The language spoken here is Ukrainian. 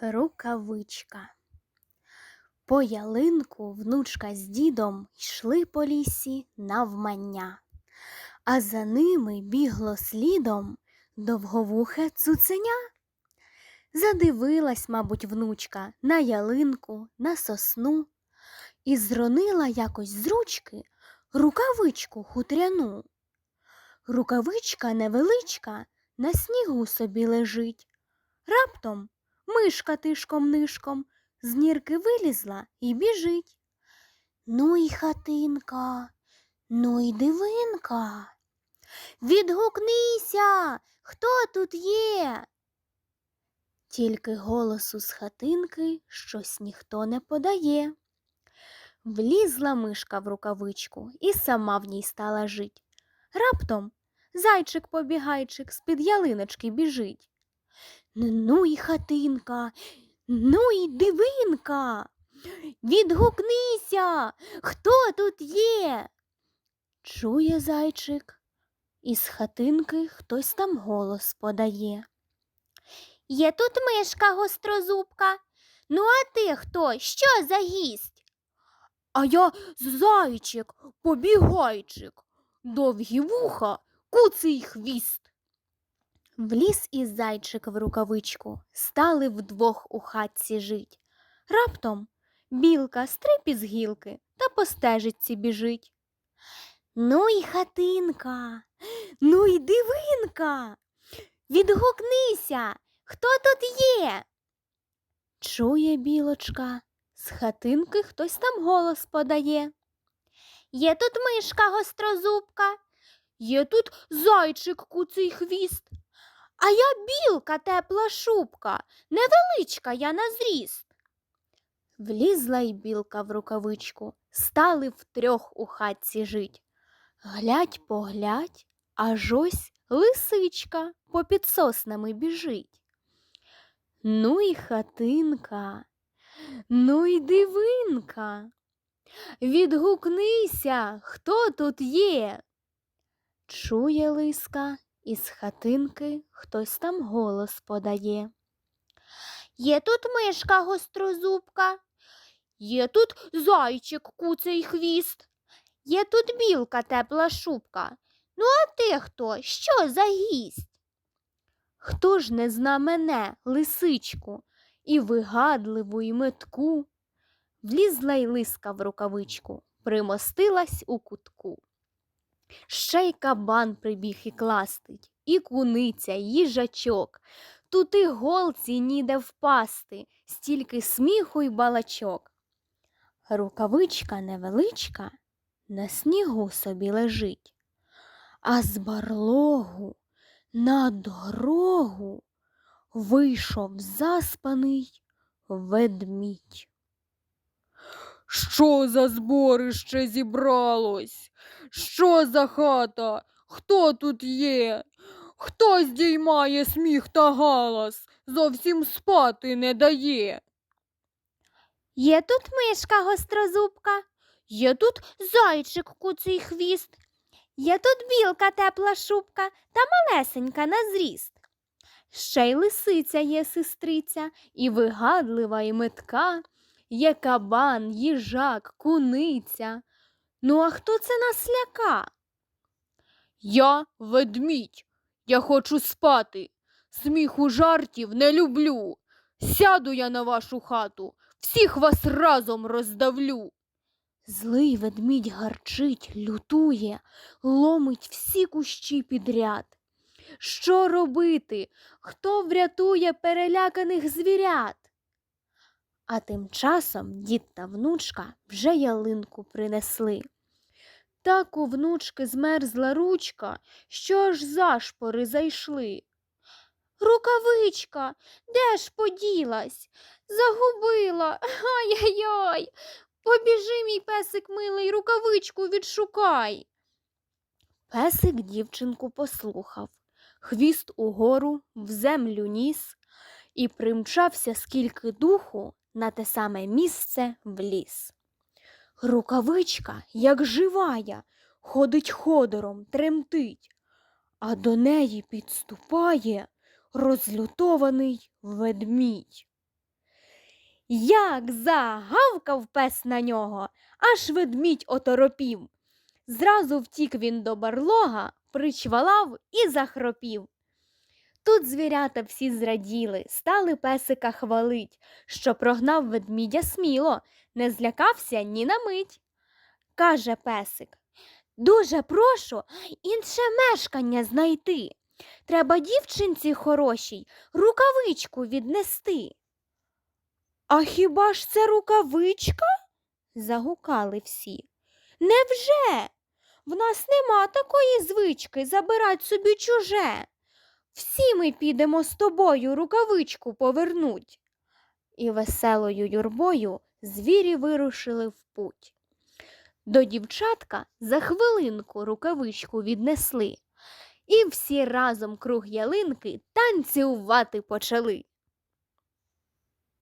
Рукавичка. По ялинку внучка з дідом йшли по лісі навмання, а за ними бігло слідом довговухе цуценя. Задивилась, мабуть, внучка на ялинку, на сосну і зронила якось з ручки рукавичку хутряну. Рукавичка невеличка на снігу собі лежить. Раптом мишка тишком нишком з нірки вилізла і біжить. Ну й хатинка, ну й дивинка. Відгукнися, хто тут є? Тільки голосу з хатинки щось ніхто не подає. Влізла мишка в рукавичку і сама в ній стала жить. Раптом зайчик-побігайчик з-під ялиночки біжить. Ну й хатинка, ну й дивинка. Відгукнися, хто тут є? Чує зайчик, із хатинки хтось там голос подає. Є тут мишка гострозубка. Ну, а ти хто? Що за гість? А я зайчик, побігайчик, довгі вуха, куций хвіст. Вліз із зайчик в рукавичку, стали вдвох у хатці жить. Раптом білка стриб із гілки та по стежиці біжить. Ну й хатинка, ну й дивинка. Відгукнися, хто тут є? Чує білочка, з хатинки хтось там голос подає. Є тут мишка гострозубка, є тут зайчик куций хвіст. А я білка тепла шубка, невеличка я на зріст. Влізла й білка в рукавичку, стали втрьох у хатці жить. Глядь, поглядь, аж ось лисичка попід соснами біжить. Ну й хатинка, ну й дивинка. Відгукнися, хто тут є. Чує лиска, із хатинки хтось там голос подає. Є тут мишка гострозубка, є тут зайчик куций хвіст, є тут білка тепла шубка. Ну, а ти хто? Що за гість? Хто ж не зна мене, лисичку, і вигадливу, і метку? Влізла й лиска в рукавичку, примостилась у кутку. Ще й кабан прибіг і кластить, і куниця, і їжачок. Тут і голці ніде впасти, стільки сміху й балачок. Рукавичка невеличка на снігу собі лежить, а з барлогу на дорогу вийшов заспаний ведмідь. Що за зборище зібралось? Що за хата? Хто тут є? Хто здіймає сміх та галас, зовсім спати не дає? Є тут мишка гострозубка, є тут зайчик куций хвіст, є тут білка тепла шубка та малесенька на зріст. Ще й лисиця є сестриця, і вигадлива, і метка, є кабан, їжак, куниця. Ну, а хто це нас ляка? Я ведмідь, я хочу спати. Сміху жартів не люблю. Сяду я на вашу хату, всіх вас разом роздавлю. Злий ведмідь гарчить, лютує, ломить всі кущі підряд. Що робити? Хто врятує переляканих звірят? А тим часом дід та внучка вже ялинку принесли. Так у внучки змерзла ручка, що аж зашпори зайшли. Рукавичка, де ж поділась? Загубила. Ай-яй-яй. Побіжи, мій песик милий, рукавичку відшукай. Песик дівчинку послухав, хвіст угору в землю ніс і примчався скільки духу на те саме місце в ліс. Рукавичка, як живая, ходить ходором, тремтить, а до неї підступає розлютований ведмідь. Як загавкав пес на нього, аж ведмідь оторопів. Зразу втік він до барлога, причвалав і захропів. Тут звірята всі зраділи, стали песика хвалить, що прогнав ведмідя сміло, не злякався ні на мить. Каже песик, дуже прошу інше мешкання знайти. Треба дівчинці хорошій рукавичку віднести. А хіба ж це рукавичка? загукали всі. Невже? В нас нема такої звички забирать собі чуже. Всі ми підемо з тобою рукавичку повернуть. І веселою юрбою звірі вирушили в путь. До дівчатка за хвилинку рукавичку віднесли, і всі разом круг ялинки танцювати почали.